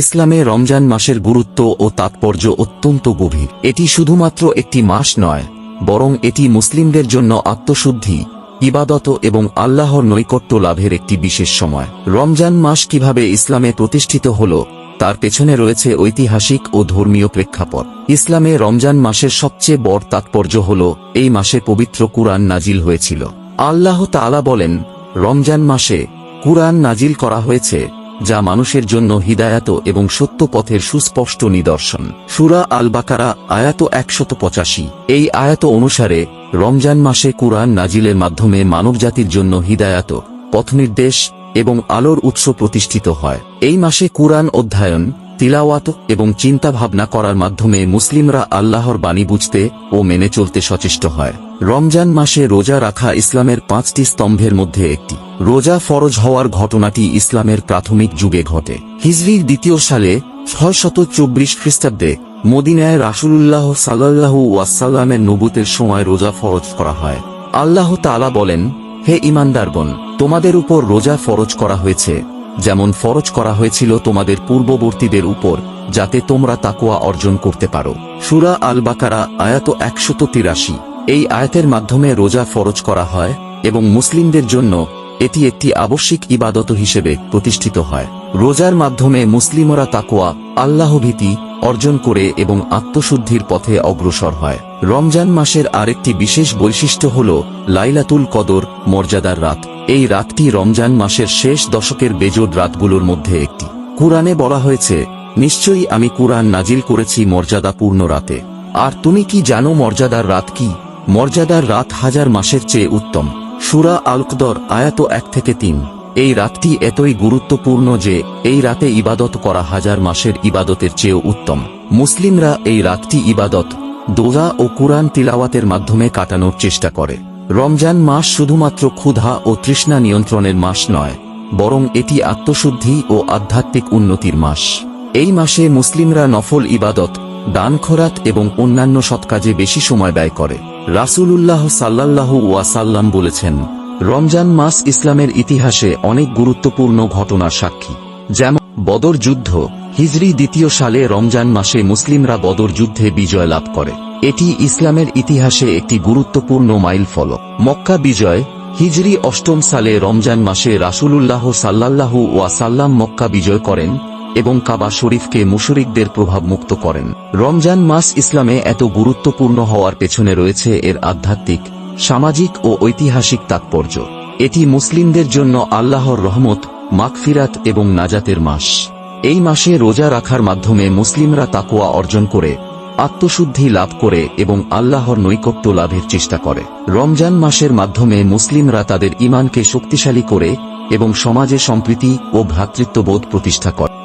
ইসলামে রমজান মাসের গুরুত্ব ও তাৎপর্য অত্যন্ত গভীর। এটি শুধুমাত্র একটি মাস নয়, বরং এটি মুসলিমদের জন্য আত্মশুদ্ধি, ইবাদত এবং আল্লাহর নৈকট্য লাভের একটি বিশেষ সময়। রমজান মাস কীভাবে ইসলামে প্রতিষ্ঠিত হল, তার পেছনে রয়েছে ঐতিহাসিক ও ধর্মীয় প্রেক্ষাপট। ইসলামে রমজান মাসের সবচেয়ে বড় তাৎপর্য হল, এই মাসে পবিত্র কুরআন নাজিল হয়েছিল। আল্লাহ তাআলা বলেন, রমজান মাসে কুরআন নাজিল করা হয়েছে যা মানুষের জন্য হিদায়াত এবং সত্য পথের সুস্পষ্ট নিদর্শন। সুরা আল বাকারা আয়াত একশত পঁচাশি। এই আয়াত অনুসারে, রমজান মাসে কুরআন নাজিলের মাধ্যমে মানবজাতির জন্য হিদায়াত পথনির্দেশ এবং আলোর উৎস প্রতিষ্ঠিত হয়। এই মাসে কুরআন অধ্যয়ন, তিলাওয়াত এবং চিন্তা ভাবনা করার মাধ্যমে মুসলিমরা আল্লাহর বাণী বুঝতে ও মেনে চলতে সচেষ্ট হয়। রমজান মাসে রোজা রাখা ইসলামের পাঁচটি স্তম্ভের মধ্যে একটি। রোজা ফরজ হওয়ার ঘটনাটি ইসলামের প্রাথমিক যুগে ঘটে। হিজরির দ্বিতীয় সালে ছয়শত চব্বিশ খ্রিস্টাব্দে মদিনায় রাসুলুল্লাহ সাল্লাহু ওয়াসাল্লামের নবুতের সময় রোজা ফরজ করা হয়। আল্লাহ তাআলা বলেন, হে ইমানদারগণ তোমাদের উপর রোজা ফরজ করা হয়েছে। যেমন ফরজ করা হয়েছিল তোমাদের পূর্ববর্তীদের উপর, যাতে তোমরা তাকুয়া অর্জন করতে পারো। সুরা আল বাকারা আয়াত একশত তিরাশি। এই আয়াতের মাধ্যমে রোজা ফরজ করা হয় এবং মুসলিমদের জন্য এটি একটি আবশ্যিক ইবাদত হিসেবে প্রতিষ্ঠিত হয়। রোজার মাধ্যমে মুসলিমরা তাকুয়া আল্লাহভীতি অর্জন করে এবং আত্মশুদ্ধির পথে অগ্রসর হয়। রমজান মাসের আরেকটি বিশেষ বৈশিষ্ট্য হল লাইলাতুল কদর, মর্যাদার রাত। এই রাতটি রমজান মাসের শেষ দশকের বেজোড রাতগুলোর মধ্যে একটি। কুরআনে বলা হয়েছে, নিশ্চয়ই আমি কুরআন নাজিল করেছি মর্যাদাপূর্ণ রাতে। আর তুমি কি জানো মর্যাদার রাত কি? মর্যাদার রাত হাজার মাসের চেয়ে উত্তম। সুরা আলকদর, আয়াত এক থেকে তিন। এই রাতটি এতই গুরুত্বপূর্ণ যে এই রাতে ইবাদত করা হাজার মাসের ইবাদতের চেয়েও উত্তম। মুসলিমরা এই রাতটি ইবাদত দোজা ও কুরআন তিলাওয়াতের মাধ্যমে কাটানোর চেষ্টা করে। রমজান মাস শুধুমাত্র ক্ষুধা ও তৃষ্ণা নিয়ন্ত্রণের মাস নয়, বরং এটি আত্মশুদ্ধি ও আধ্যাত্মিক উন্নতির মাস। এই মাসে মুসলিমরা নফল ইবাদত দান খরাত এবং অন্যান্য সৎকাজে বেশি সময় ব্যয় করে। রাসূলুল্লাহ সাল্লাল্লাহু ওয়াসাল্লাম বলেছেন, রমজান মাস ইসলামের ইতিহাসে অনেক গুরুত্বপূর্ণ ঘটনার সাক্ষী। যেমন, বদর যুদ্ধ, হিজরি দ্বিতীয় সালে রমজান মাসে মুসলিমরা বদর যুদ্ধে বিজয় লাভ করে। এটি ইসলামের ইতিহাসে একটি গুরুত্বপূর্ণ মাইল ফলক। মক্কা বিজয়, হিজরি অষ্টম সালে রমজান মাসে রাসূলুল্লাহ সাল্লাল্লাহু ওয়াসাল্লাম মক্কা বিজয় করেন এবং কাবা শরীফকে মুশরিকদের প্রভাব মুক্ত করেন। রমজান মাস ইসলামে এত গুরুত্বপূর্ণ হওয়ার পেছনে রয়েছে এর আধ্যাত্মিক, সামাজিক ও ঐতিহাসিক তাৎপর্য। এটি মুসলিমদের জন্য আল্লাহর রহমত, মাগফিরাত এবং নাজাতের মাস। এই মাসে রোজা রাখার মাধ্যমে মুসলিমরা তাকুয়া অর্জন করে, আত্মশুদ্ধি লাভ করে এবং আল্লাহর নৈকট্য লাভের চেষ্টা করে। রমজান মাসের মাধ্যমে মুসলিমরা তাদের ইমানকে শক্তিশালী করে এবং সমাজে সম্প্রীতি ও ভ্রাতৃত্ববোধ প্রতিষ্ঠা করে।